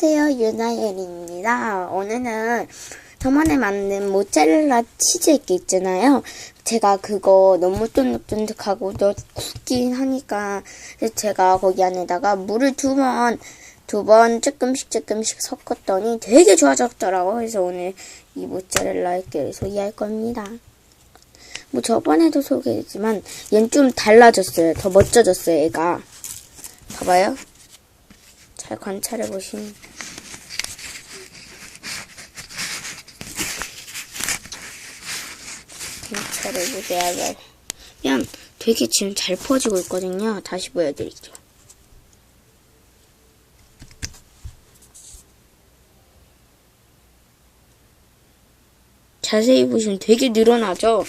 안녕하세요 유나엘입니다. 오늘은 저번에 만든 모짜렐라 치즈 있게 있잖아요. 제가 그거 너무 쫀득쫀득하고 또 굽긴 하니까 제가 거기 안에다가 물을 두 번 두 번 조금씩 조금씩 섞었더니 되게 좋아졌더라고. 그래서 오늘 이 모짜렐라 액계를 소개할 겁니다. 뭐 저번에도 소개했지만 얘는 좀 달라졌어요. 더 멋져졌어요, 얘가. 봐봐요. 잘 관찰해 보시면 관찰해 보세요. 그냥 되게 지금 잘 퍼지고 있거든요. 다시 보여드릴게요. 자세히 보시면 되게 늘어나죠?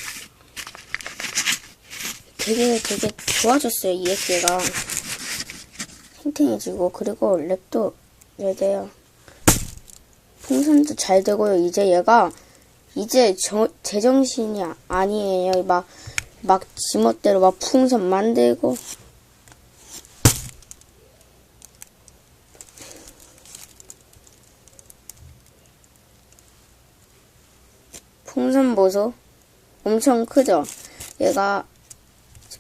되게 되게 좋아졌어요, 이 액계가. 탱탱해지고 그리고 랩도 잘 돼요. 풍선도 잘 되고요. 이제 얘가 이제 저, 제정신이 아- 아니에요. 막, 막 지멋대로 막 풍선 만들고. 풍선 보소. 엄청 크죠? 얘가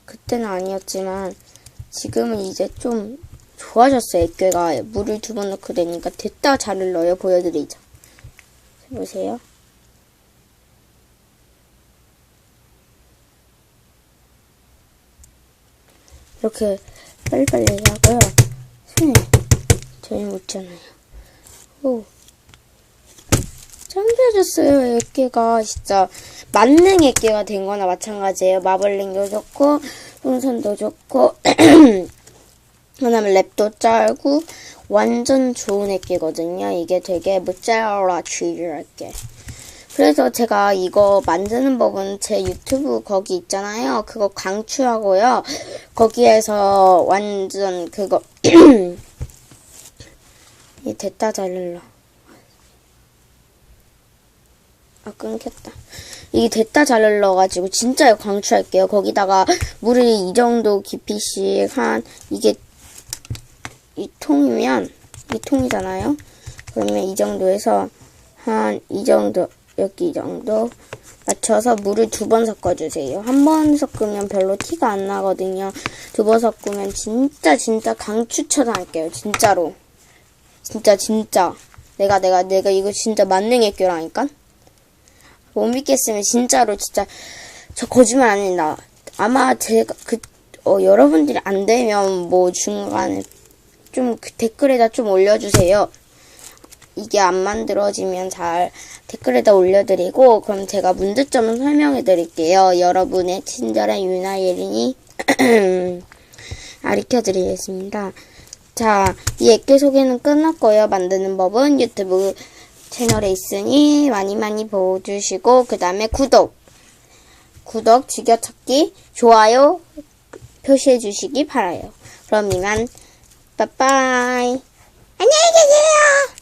그때는 아니었지만 지금은 이제 좀 좋아졌어요. 액괴가 물을 두 번 넣고 되니까 됐다 잘을 넣어요. 보여드리죠. 보세요. 이렇게 빨리빨리 하고요. 손에 전혀 묻잖아요. 오. 짱좋아졌어요 액계가 진짜 만능 액계가 된 거나 마찬가지예요. 마블링도 좋고 풍선도 좋고 그다음에 랩도 짧고 완전 좋은 액계거든요. 이게 되게 모짜렐라 치즈 액계. 그래서 제가 이거 만드는 법은 제 유튜브 거기 있잖아요. 그거 강추하고요. 거기에서 완전 그거 이 됐다 잘 눌러. 아 끊겼다. 이게 됐다 잘 눌러가지고 진짜 강추할게요. 거기다가 물을 이 정도 깊이씩 한 이게 이 통이면 이 통이잖아요. 그러면 이 정도에서 한 이 정도 여기 이 정도 맞춰서 물을 두 번 섞어주세요. 한 번 섞으면 별로 티가 안 나거든요. 두 번 섞으면 진짜 진짜 강추천할게요. 진짜로. 진짜 진짜. 내가 내가 내가 이거 진짜 만능 액교라니까. 못 믿겠으면 진짜로 진짜 저 거짓말 아니다. 아마 제가 그 어, 여러분들이 안 되면 뭐 중간에 좀 그 댓글에다 좀 올려주세요. 이게 안 만들어지면 잘 댓글에다 올려드리고 그럼 제가 문제점을 설명해 드릴게요. 여러분의 친절한 유나 예린이 가르쳐 드리겠습니다. 자, 이 액계 소개는 끝났고요. 만드는 법은 유튜브 채널에 있으니 많이 많이 보여주시고 그 다음에 구독 구독, 즐겨찾기, 좋아요 표시해 주시기 바라요. 그럼 이만 빠빠이 안녕히 계세요.